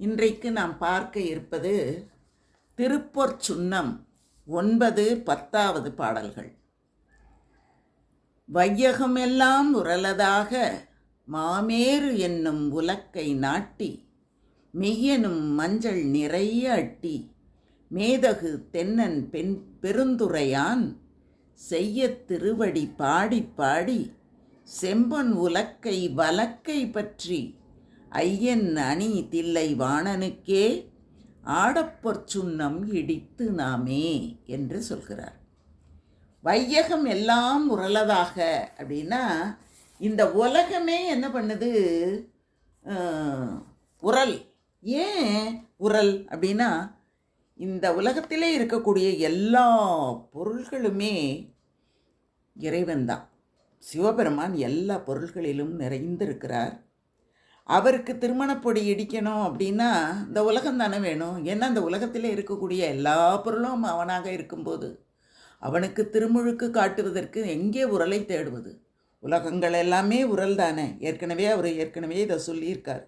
இன்றைக்கு நாம் பார்க்க இருப்பது திருப்பொற் சுன்னம் ஒன்பது பத்தாவது பாடல்கள். வையகமெல்லாம் உரலதாக மாமேறு என்னும் உலக்கை நாட்டி மெய்யெனும் மஞ்சள் நிறைய அட்டி மேதகு தென்னன் பெண் பெருந்துரையான் செய்யத் திருவடி பாடி பாடி செம்பொன் உலக்கை வலக்கை பற்றி ஐயன் அணி தில்லை வாணனுக்கே ஆடப்பொற் சுண்ணம் இடித்து நாமே என்று சொல்கிறார். வையகம் எல்லாம் உரலதாக அப்படின்னா இந்த உலகமே என்ன பண்ணுது? உரல். ஏன் உரல் அப்படின்னா இந்த உலகத்திலே இருக்கக்கூடிய எல்லா பொருள்களுமே இறைவன்தான். சிவபெருமான் எல்லா பொருள்களிலும் நிறைந்திருக்கிறார். அவருக்கு திருமணப்பொடி இடிக்கணும் அப்படின்னா இந்த உலகம் தானே வேணும்? ஏன்னா இந்த உலகத்தில் இருக்கக்கூடிய எல்லா பொருளும் அவனாக இருக்கும்போது அவனுக்கு திருமுழுக்கு காட்டுவதற்கு எங்கே உரலை தேடுவது? உலகங்கள் எல்லாமே உரல் தானே? ஏற்கனவே அவர் ஏற்கனவே இதை சொல்லியிருக்கார்.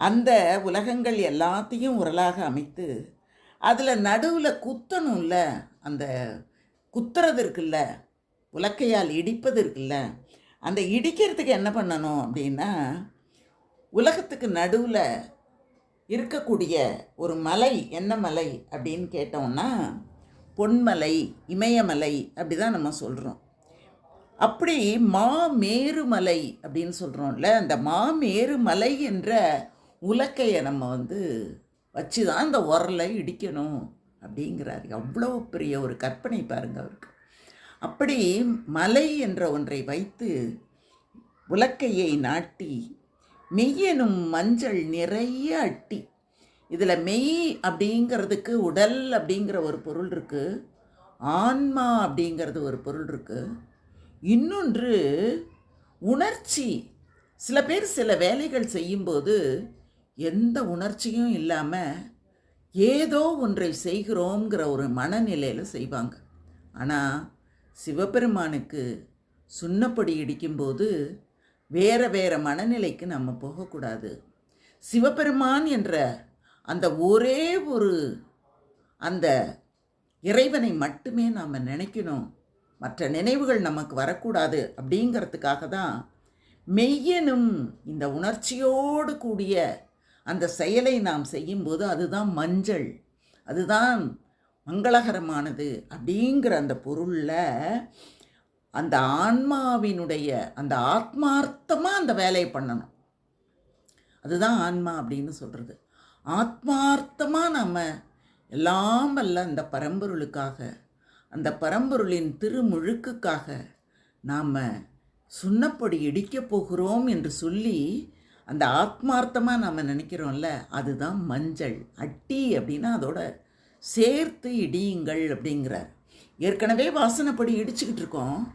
அந்த உலகங்கள் எல்லாத்தையும் உரலாக அமைத்து அதில் நடுவில் குத்தணும்ல அந்த குத்துறது இருக்குல்ல உலக்கையால் இடிப்பது இருக்குல்ல அந்த இடிக்கிறதுக்கு என்ன பண்ணணும் அப்படின்னா உலகத்துக்கு நடுவில் இருக்கக்கூடிய ஒரு மலை என்ன மலை அப்படின்னு கேட்டோம்னா பொன்மலை இமயமலை அப்படி தான் நம்ம சொல்கிறோம் அப்படி மாமேருமலை அப்படின்னு சொல்கிறோம்ல அந்த மாமேருமலை என்ற உலக்கையை நம்ம வந்து வச்சு தான் அந்த உரலை இடிக்கணும் அப்படிங்கிறார். அவ்வளோ பெரிய ஒரு கற்பனை பாருங்க அவருக்கு. அப்படி மலை என்ற ஒன்றை வைத்து உலக்கையை நாட்டி மெய்யெனும் மஞ்சள் நிறைய அட்டி. இதில் மெய் அப்படிங்கிறதுக்கு உடல் அப்படிங்கிற ஒரு பொருள் இருக்குது ஆன்மா அப்படிங்கிறது ஒரு பொருள் இருக்குது இன்னொன்று உணர்ச்சி. சில பேர் சில வேலைகள் செய்யும்போது எந்த உணர்ச்சியும் இல்லாமல் ஏதோ ஒன்றை செய்கிறோங்கிற ஒரு மனநிலையில் செய்வாங்க. ஆனால் சிவபெருமானுக்கு சுண்ணப்படி இடிக்கும்போது வேற வேற மனநிலைக்கு நம்ம போகக்கூடாது. சிவபெருமான் என்ற அந்த ஒரே ஒரு அந்த இறைவனை மட்டுமே நாம் நினைக்கணும். மற்ற நினைவுகள் நமக்கு வரக்கூடாது அப்படிங்கிறதுக்காக தான் மெய்யனும் இந்த உணர்ச்சியோடு கூடிய அந்த செயலை நாம் செய்யும்போது அதுதான் மஞ்சள். அதுதான் மங்களகரமானது அப்படிங்கிற அந்த பொருளில் அந்த ஆன்மாவினுடைய அந்த ஆத்மார்த்தமாக அந்த வேலையை பண்ணணும். அதுதான் ஆன்மா அப்படின்னு சொல்கிறது ஆத்மார்த்தமாக நம்ம எல்லாம் வல்ல அந்த பரம்பொருளுக்காக அந்த பரம்பொருளின் திருமுழுக்குக்காக நாம் சுண்ணப்பொடி இடிக்கப் போகிறோம் என்று சொல்லி அந்த ஆத்மார்த்தமாக நாம் நினைக்கிறோம்ல அதுதான் மஞ்சள் அட்டி அப்படின்னா அதோட சேர்த்து இடியுங்கள் அப்படிங்கிறார். ஏற்கனவே வாசனைப்படி இடிச்சுக்கிட்டு இருக்கோம்.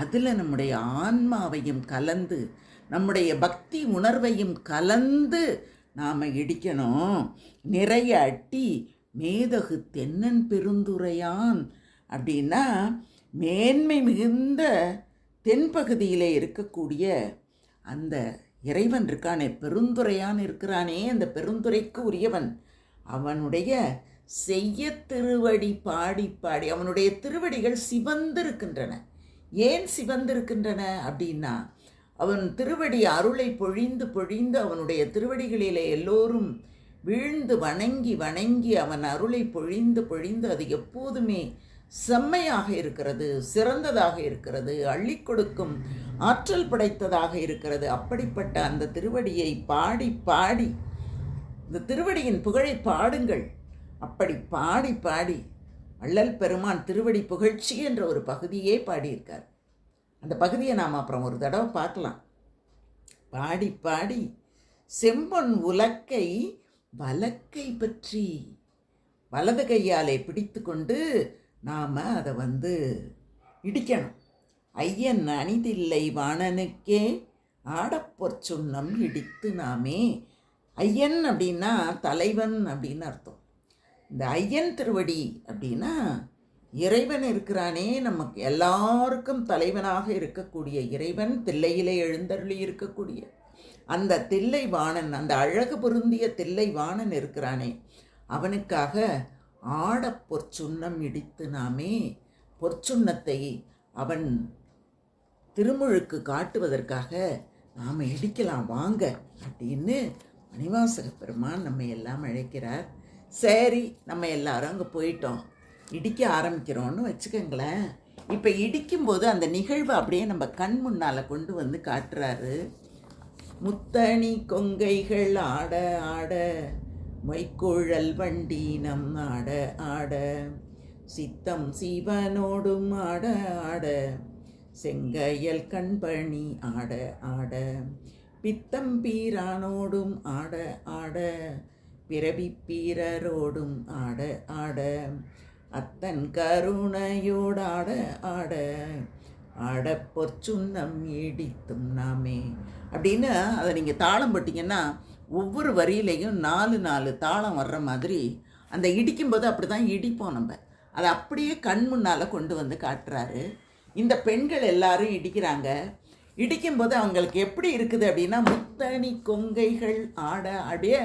அதில் நம்முடைய ஆன்மாவையும் கலந்து நம்முடைய பக்தி உணர்வையும் கலந்து நாம் இடிக்கணும். நிறைய அட்டி மேதகு தென்னன் பெருந்துரையான் அப்படின்னா மேன்மை மிகுந்த தென்பகுதியிலே இருக்கக்கூடிய அந்த இறைவன் இருக்கானே பெருந்துரையான் இருக்கிறானே அந்த பெருந்துரைக்கு உரியவன் அவனுடைய செய்ய திருவடி பாடி பாடி அவனுடைய திருவடிகள் சிவந்திருக்கின்றன. ஏன் சிவந்திருக்கின்றன அப்படின்னா அவன் திருவடி அருளை பொழிந்து பொழிந்து அவனுடைய திருவடிகளிலே எல்லோரும் வீழ்ந்து வணங்கி வணங்கி அவன் அருளை பொழிந்து பொழிந்து அது எப்போதுமே செம்மையாக இருக்கிறது சிறந்ததாக இருக்கிறது அள்ளி கொடுக்கும் ஆற்றல் படைத்ததாக இருக்கிறது. அப்படிப்பட்ட அந்த திருவடியை பாடி பாடி இந்த திருவடியின் புகழை பாடுங்கள். அப்படி பாடி பாடி வள்ளல் பெருமான் திருவடி புகழ்ச்சி என்ற ஒரு பகுதியே பாடியிருக்கார். அந்த பகுதியை நாம் அப்புறம் ஒரு தடவை பார்க்கலாம். பாடி பாடி செம்பொன் உலக்கை வலக்கை பற்றி வலது கையாலே பிடித்து கொண்டு நாம் அதை வந்து இடிக்கணும். ஐயன் அணிதில்லை வாணனுக்கே ஆடப்பொற் சுண்ணம் இடித்து நாமே. ஐயன் அப்படின்னா தலைவன் அப்படின்னு அர்த்தம். இந்த ஐயன் திருவடி அப்படின்னா இறைவன் இருக்கிறானே நமக்கு எல்லாருக்கும் தலைவனாக இருக்கக்கூடிய இறைவன் தில்லையிலே எழுந்தருளி இருக்கக்கூடிய அந்த தில்லை வாணன் அந்த அழகு பொருந்திய தில்லை வாணன் இருக்கிறானே அவனுக்காக ஆட பொற்சுண்ணம் இடித்து நாமே பொற்சுண்ணத்தை அவன் திருமுழுக்கு காட்டுவதற்காக நாம் இடிக்கலாம் வாங்க அப்படின்னு மணிவாசக பெருமான் நம்ம எல்லாம் அழைக்கிறார். சரி நம்ம எல்லாரும் அங்கே போயிட்டோம். இடிக்க ஆரம்பிக்கிறோன்னு வச்சுக்கோங்களேன். இப்போ இடிக்கும்போது அந்த நிகழ்வை அப்படியே நம்ம கண் முன்னால் கொண்டு வந்து காட்டுறாரு. முத்தணி கொங்கைகள் ஆட ஆட வைக்கோழல் வண்டி நம் ஆட ஆட சித்தம் சிவனோடும் ஆட ஆட செங்கையல் கண்பணி ஆட ஆட பித்தம் பீரானோடும் ஆட ஆட பிறவி பீரரோடும் ஆட ஆட. அத்தன் கருணையோடாட ஆட ஆட. பொற்சுண்ணம் இடித்தும் நாமே. அப்படின்னு அதை நீங்கள் தாளம் போட்டிங்கன்னா ஒவ்வொரு வரியிலையும் நாலு நாலு தாளம் வர்ற மாதிரி அந்த இடிக்கும்போது அப்படி தான் இடிப்போம் நம்ம. அதை அப்படியே கண் முன்னால் கொண்டு வந்து காட்டுறாரு. இந்த பெண்கள் எல்லாரும் இடிக்கிறாங்க. இடிக்கும்போது அவங்களுக்கு எப்படி இருக்குது அப்படின்னா முத்தணி கொங்கைகள் ஆட அப்படியே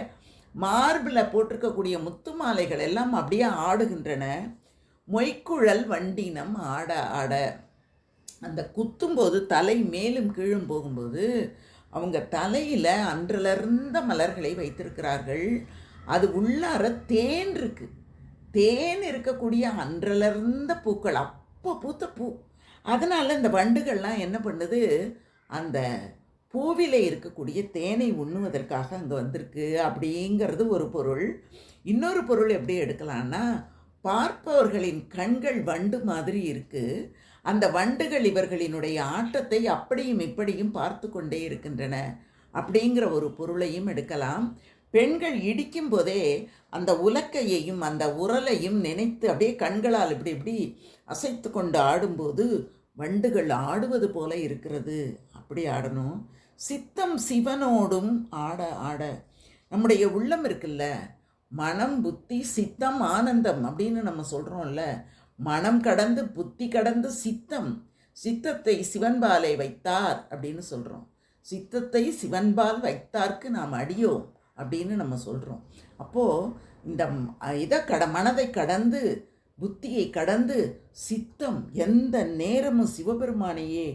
மார்பில் போட்டிருக்கக்கூடிய முத்து மாலைகள் எல்லாம் அப்படியே ஆடுகின்றன. மொய்க்குழல் வண்டினம் ஆட ஆட. அந்த குத்தும்போது தலை மேலும் கீழும் போகும்போது அவங்க தலையில் அன்றிலிருந்த மலர்களை வைத்திருக்கிறார்கள். அது உள்ளார தேன் இருக்கு. தேன் இருக்கக்கூடிய அன்றிலிருந்த பூக்கள். அப்போ பூத்த பூ. அதனால் இந்த வண்டுகள்லாம் என்ன பண்ணுது? அந்த பூவிலே இருக்கக்கூடிய தேனை உண்ணுவதற்காக அங்கே வந்திருக்கு அப்படிங்கிறது ஒரு பொருள். இன்னொரு பொருள் எப்படி எடுக்கலான்னா பார்ப்பவர்களின் கண்கள் வண்டு மாதிரி இருக்குது அந்த வண்டுகள் இவர்களினுடைய ஆட்டத்தை அப்படியும் இப்படியும் பார்த்து கொண்டே இருக்கின்றன அப்படிங்கிற ஒரு பொருளையும் எடுக்கலாம். பெண்கள் இடிக்கும் போதே அந்த உலக்கையையும் அந்த உரலையும் நினைத்து அப்படியே கண்களால் இப்படி இப்படி அசைத்து கொண்டு ஆடும்போது வண்டுகள் ஆடுவது போல இருக்கிறது. அப்படி ஆடணும். சித்தம் சிவனோடும் ஆட ஆட. நம்முடைய உள்ளம் இருக்குல்ல? மனம் புத்தி சித்தம் ஆனந்தம் அப்படின்னு நம்ம சொல்கிறோம்ல மனம் கடந்து புத்தி கடந்து சித்தம். சித்தத்தை சிவன்பாலை வைத்தார் அப்படின்னு சொல்கிறோம் சித்தத்தை சிவன்பால் வைத்தார்க்கு நாம் அடியோம் அப்படின்னு நம்ம சொல்கிறோம் அப்போது இந்த இதை கட மனதை கடந்து புத்தியை கடந்து சித்தம் எந்த நேரமும் சிவபெருமானையே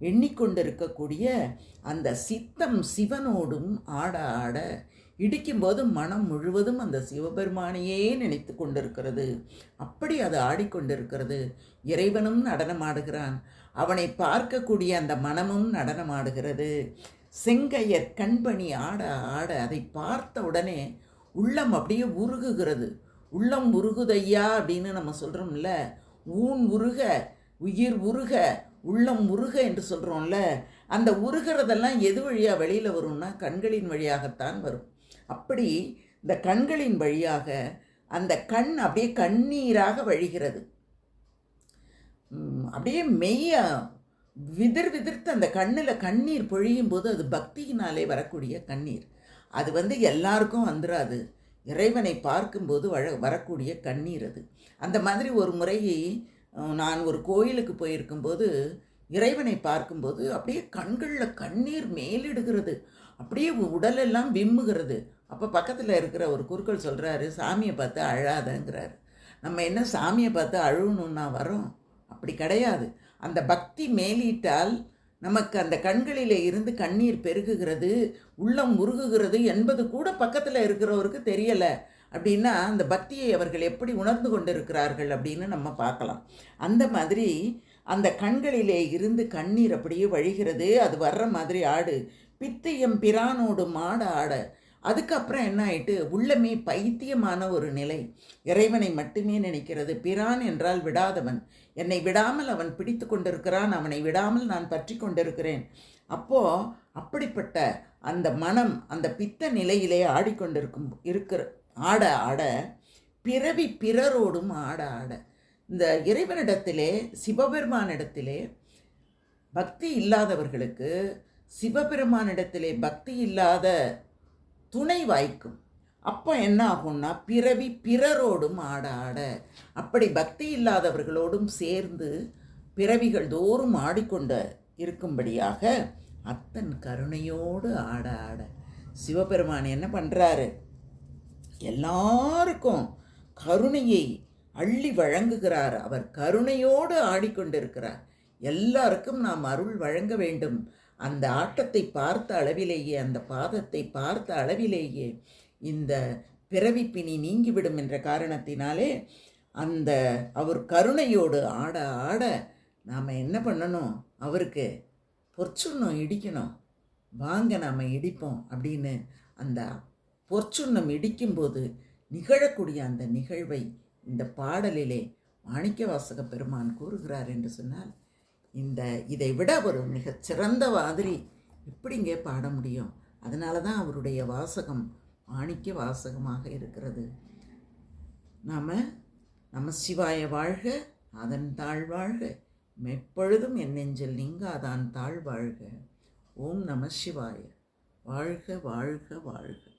எண்ணிக்கொண்டிருக்கக்கூடிய அந்த சித்தம் சிவனோடும் ஆட ஆட இடிக்கும்போது மனம் முழுவதும் அந்த சிவபெருமானையே நினைத்து கொண்டிருக்கிறது. அப்படி அது ஆடிக்கொண்டிருக்கிறது. இறைவனும் நடனமாடுகிறான். அவனை பார்க்கக்கூடிய அந்த மனமும் நடனமாடுகிறது. செங்கையர் கண்பணி ஆட ஆட அதை பார்த்த உடனே உள்ளம் அப்படியே உருகுகிறது. உள்ளம் உருகுதையா அப்படின்னு நம்ம சொல்கிறோம்ல ஊன் உருக உயிர் உருக உள்ளம் உருக என்று சொல்கிறோம்ல அந்த உருகிறதெல்லாம் எது வழியாக வெளியில் வரும்னா கண்களின் வழியாகத்தான் வரும். அப்படி இந்த கண்களின் வழியாக அந்த கண் அப்படியே கண்ணீராக வழிகிறது. அப்படியே மெய்ய விதிர் விதிர்த்து அந்த கண்ணில் கண்ணீர் பொழியும் போது அது பக்தியினாலே வரக்கூடிய கண்ணீர். அது வந்து எல்லாருக்கும் வந்துடாது இறைவனை பார்க்கும்போது வர வரக்கூடிய கண்ணீர் அது. அந்த மாதிரி ஒரு முறை நான் ஒரு கோயிலுக்கு போயிருக்கும்போது இறைவனை பார்க்கும்போது அப்படியே கண்களில் கண்ணீர் மேலிடுகிறது. அப்படியே உடலெல்லாம் விம்முகிறது. அப்போ பக்கத்தில் இருக்கிற ஒரு குறுக்கள் சொல்கிறாரு சாமியை பார்த்து அழாதங்கிறாரு. நம்ம என்ன சாமியை பார்த்து அழுகணுன்னா வரோம் அப்படி கிடையாது. அந்த பக்தி மேலிட்டால் நமக்கு அந்த கண்களில் இருந்து கண்ணீர் பெருகுகிறது உள்ளம் முருகுகிறது என்பது கூட பக்கத்தில் இருக்கிறவருக்கு தெரியலை. அப்படின்னா அந்த பக்தியை அவர்கள் எப்படி உணர்ந்து கொண்டிருக்கிறார்கள் அப்படின்னு நம்ம பார்க்கலாம். அந்த மாதிரி அந்த கண்களிலே இருந்து கண்ணீர் அப்படியே வழிகிறது. அது வர்ற மாதிரி ஆடு. பித்தியம் பிரானோடு மாட ஆட. அதுக்கப்புறம் என்ன ஆயிட்டு உள்ளமே பைத்தியமான ஒரு நிலை. இறைவனை மட்டுமே நினைக்கிறது. பிரான் என்றால் விடாதவன். என்னை விடாமல் அவன் பிடித்து கொண்டிருக்கிறான். அவனை விடாமல் நான் பற்றி கொண்டிருக்கிறேன். அப்போ அப்படிப்பட்ட அந்த மனம் அந்த பித்த நிலையிலே ஆடிக்கொண்டிருக்கும் இருக்கிற ஆட ஆட பிறவி பிறரோடும் ஆட ஆட. இந்த இறைவனிடத்திலே சிவபெருமானிடத்திலே பக்தி இல்லாதவர்களுக்கு சிவபெருமானிடத்திலே பக்தி இல்லாத துணை வாய்க்கும். அப்போ என்ன ஆகும்னா பிறவி பிறரோடும் ஆட ஆட. அப்படி பக்தி இல்லாதவர்களோடும் சேர்ந்து பிறவிகள் தோறும் ஆடிக்கொண்டு இருக்கும்படியாக அத்தன் கருணையோடு ஆட ஆட. சிவபெருமான் என்ன பண்ணுறாரு எல்லாருக்கும் கருணையை அள்ளி வழங்குகிறார். அவர் கருணையோடு ஆடிக்கொண்டிருக்கிறார். எல்லாருக்கும் நாம் அருள் வழங்க வேண்டும். அந்த ஆட்டத்தை பார்த்த அளவிலேயே அந்த பாதத்தை பார்த்த அளவிலேயே இந்த பிறவிப்பினி நீங்கிவிடும் என்ற காரணத்தினாலே அந்த அவர் கருணையோடு ஆட ஆட நாம் என்ன பண்ணணும்? அவருக்கு பொற்சுண்ணம் இடிக்கணும். வாங்க நாம் இடிப்போம் அப்படின்னு அந்த பொற்சுண்ணம் இடிக்கும்போது நிகழக்கூடிய அந்த நிகழ்வை இந்த பாடலிலே மாணிக்க வாசக பெருமான் கூறுகிறார் என்று சொன்னால் இந்த இதை விட ஒரு மிகச் சிறந்த மாதிரி எப்படிங்க பாட முடியும்? அதனால தான் அவருடைய வாசகம் மாணிக்க வாசகமாக இருக்கிறது. நாம் நம சிவாய வாழ்க அதன் தாழ் வாழ்க மெப்பொழுதும் என் நெஞ்சில் நீங்காதான் தாழ் வாழ்க. ஓம் நம சிவாய வாழ்க வாழ்க வாழ்க.